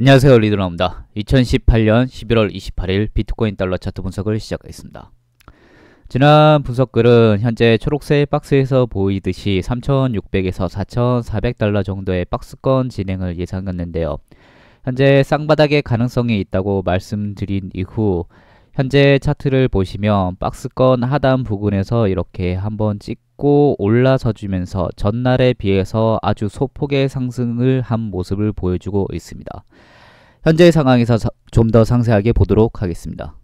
안녕하세요 리드나입니다. 2018년 11월 28일 비트코인 달러 차트 분석을 시작하겠습니다. 지난 분석글은 현재 초록색 박스에서 보이듯이 3600에서 4400달러 정도의 박스권 진행을 예상했는데요. 현재 쌍바닥의 가능성이 있다고 말씀드린 이후 현재 차트를 보시면 박스권 하단 부근에서 이렇게 한번 찍 고 올라서 주면서 전날에 비해서 아주 소폭의 상승을 한 모습을 보여주고 있습니다. 현재 상황에서 좀 더 상세하게 보도록 하겠습니다.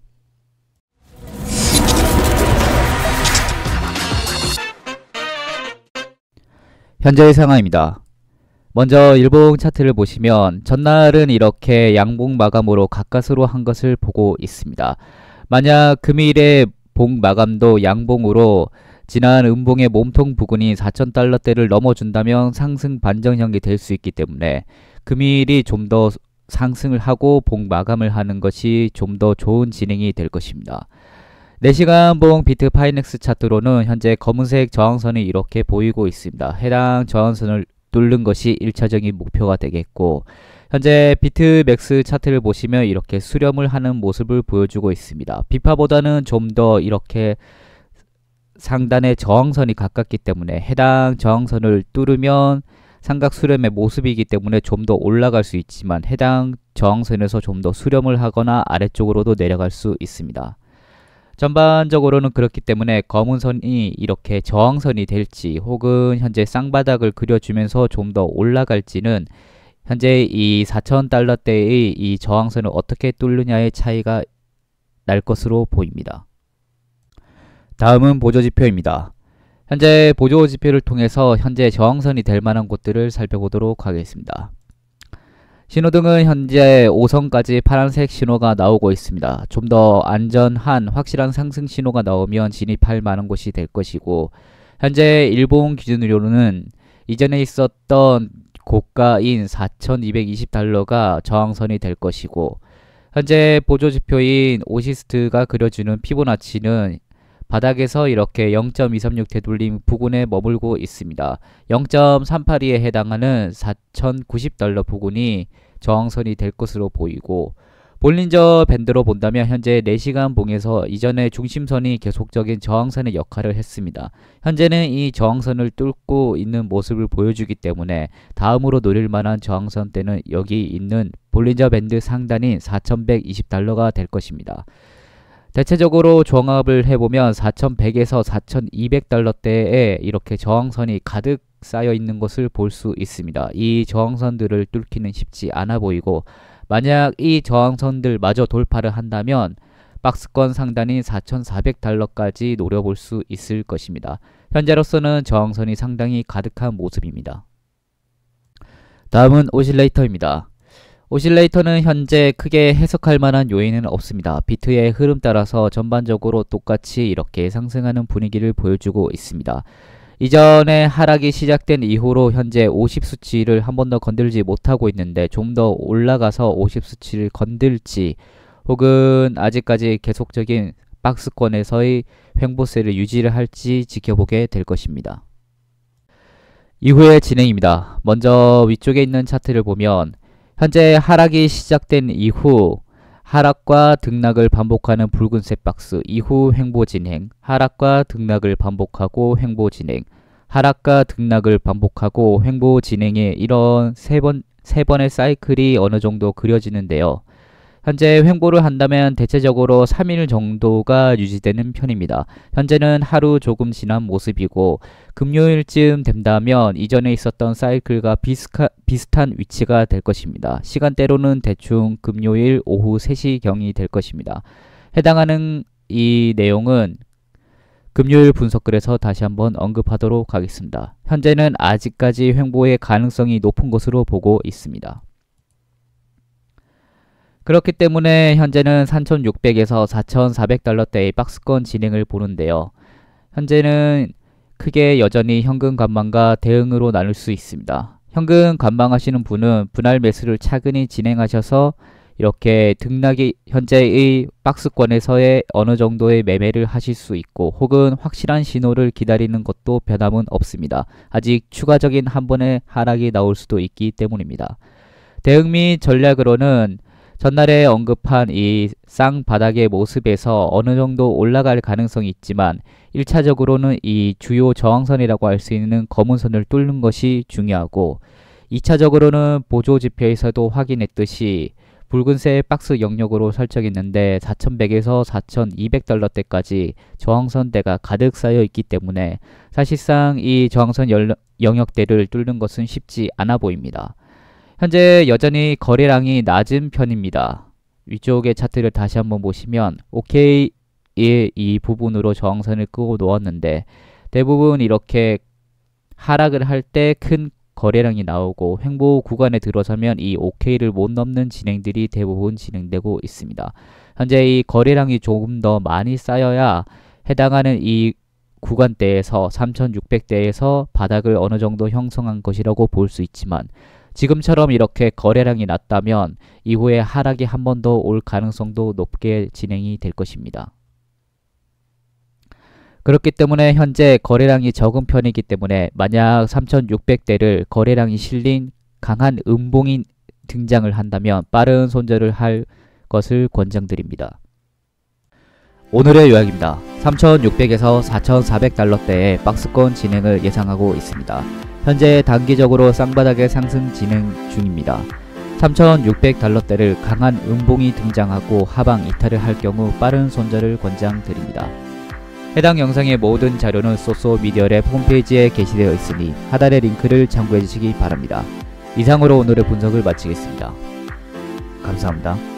현재의 상황입니다. 먼저 일봉 차트를 보시면 전날은 이렇게 양봉 마감으로 가까스로 한 것을 보고 있습니다. 만약 금일의 봉 마감도 양봉으로 지난 음봉의 몸통 부근이 4천달러대를 넘어준다면 상승 반정형이 될 수 있기 때문에 금일이 좀 더 상승을 하고 봉 마감을 하는 것이 좀 더 좋은 진행이 될 것입니다. 4시간 봉 비트 파이넥스 차트로는 현재 검은색 저항선이 이렇게 보이고 있습니다. 해당 저항선을 뚫는 것이 1차적인 목표가 되겠고 현재 비트맥스 차트를 보시면 이렇게 수렴을 하는 모습을 보여주고 있습니다. 비파보다는 좀 더 이렇게 상단의 저항선이 가깝기 때문에 해당 저항선을 뚫으면 삼각 수렴의 모습이기 때문에 좀 더 올라갈 수 있지만 해당 저항선에서 좀 더 수렴을 하거나 아래쪽으로도 내려갈 수 있습니다. 전반적으로는 그렇기 때문에 검은 선이 이렇게 저항선이 될지 혹은 현재 쌍바닥을 그려주면서 좀 더 올라갈지는 현재 이 4,000달러대의 이 저항선을 어떻게 뚫느냐의 차이가 날 것으로 보입니다. 다음은 보조지표입니다. 현재 보조지표를 통해서 현재 저항선이 될 만한 곳들을 살펴보도록 하겠습니다. 신호등은 현재 5선까지 파란색 신호가 나오고 있습니다. 좀 더 안전한 확실한 상승 신호가 나오면 진입할 만한 곳이 될 것이고 현재 일본 기준으로는 이전에 있었던 고가인 4,220달러가 저항선이 될 것이고 현재 보조지표인 오시스트가 그려주는 피보나치는 바닥에서 이렇게 0.236 되돌림 부근에 머물고 있습니다. 0.382에 해당하는 4,090달러 부근이 저항선이 될 것으로 보이고 볼린저 밴드로 본다면 현재 4시간 봉에서 이전의 중심선이 계속적인 저항선의 역할을 했습니다. 현재는 이 저항선을 뚫고 있는 모습을 보여주기 때문에 다음으로 노릴 만한 저항선 때는 여기 있는 볼린저 밴드 상단인 4120달러가 될 것입니다. 대체적으로 종합을 해보면 4100에서 4200달러대에 이렇게 저항선이 가득 쌓여 있는 것을 볼 수 있습니다. 이 저항선들을 뚫기는 쉽지 않아 보이고 만약 이 저항선들 마저 돌파를 한다면 박스권 상단인 4,400달러까지 노려볼 수 있을 것입니다. 현재로서는 저항선이 상당히 가득한 모습입니다. 다음은 오실레이터입니다. 오실레이터는 현재 크게 해석할 만한 요인은 없습니다. 비트의 흐름 따라서 전반적으로 똑같이 이렇게 상승하는 분위기를 보여주고 있습니다. 이전에 하락이 시작된 이후로 현재 50 수치를 한 번 더 건들지 못하고 있는데 좀 더 올라가서 50 수치를 건들지 혹은 아직까지 계속적인 박스권에서의 횡보세를 유지를 할지 지켜보게 될 것입니다. 이후의 진행입니다. 먼저 위쪽에 있는 차트를 보면 현재 하락이 시작된 이후 하락과 등락을 반복하는 붉은색 박스 이후 횡보 진행, 하락과 등락을 반복하고 횡보 진행, 하락과 등락을 반복하고 횡보 진행의 이런 세 번, 세 번의 사이클이 어느 정도 그려지는데요. 현재 횡보를 한다면 대체적으로 3일 정도가 유지되는 편입니다. 현재는 하루 조금 지난 모습이고 금요일쯤 된다면 이전에 있었던 사이클과 비스카, 비슷한 위치가 될 것입니다. 시간대로는 대충 금요일 오후 3시경이 될 것입니다. 해당하는 이 내용은 금요일 분석글에서 다시 한번 언급하도록 하겠습니다. 현재는 아직까지 횡보의 가능성이 높은 것으로 보고 있습니다. 그렇기 때문에 현재는 3,600에서 4,400달러대의 박스권 진행을 보는데요. 현재는 크게 여전히 현금 관망과 대응으로 나눌 수 있습니다. 현금 관망하시는 분은 분할 매수를 차근히 진행하셔서 이렇게 등락이 현재의 박스권에서의 어느 정도의 매매를 하실 수 있고 혹은 확실한 신호를 기다리는 것도 변함은 없습니다. 아직 추가적인 한 번의 하락이 나올 수도 있기 때문입니다. 대응 및 전략으로는 전날에 언급한 이 쌍바닥의 모습에서 어느 정도 올라갈 가능성이 있지만 1차적으로는 이 주요 저항선이라고 할 수 있는 검은 선을 뚫는 것이 중요하고 2차적으로는 보조 지표에서도 확인했듯이 붉은색 박스 영역으로 설정했는데 4,100에서 4,200달러대까지 저항선대가 가득 쌓여 있기 때문에 사실상 이 저항선 영역대를 뚫는 것은 쉽지 않아 보입니다. 현재 여전히 거래량이 낮은 편입니다. 위쪽의 차트를 다시 한번 보시면 OK의 이 부분으로 저항선을 끄고 놓았는데 대부분 이렇게 하락을 할 때 큰 거래량이 나오고 횡보 구간에 들어서면 이 OK를 못 넘는 진행들이 대부분 진행되고 있습니다. 현재 이 거래량이 조금 더 많이 쌓여야 해당하는 이 구간대에서 3600대에서 바닥을 어느 정도 형성한 것이라고 볼 수 있지만 지금처럼 이렇게 거래량이 낮다면 이후에 하락이 한 번 더 올 가능성도 높게 진행이 될 것입니다. 그렇기 때문에 현재 거래량이 적은 편이기 때문에 만약 3600대를 거래량이 실린 강한 음봉이 등장을 한다면 빠른 손절을 할 것을 권장드립니다. 오늘의 요약입니다. 3600에서 4400달러대의 박스권 진행을 예상하고 있습니다. 현재 단기적으로 쌍바닥의 상승 진행 중입니다. 3600달러대를 강한 음봉이 등장하고 하방 이탈을 할 경우 빠른 손절을 권장드립니다. 해당 영상의 모든 자료는 소소 미디어랩 홈페이지에 게시되어 있으니 하단의 링크를 참고해 주시기 바랍니다. 이상으로 오늘의 분석을 마치겠습니다. 감사합니다.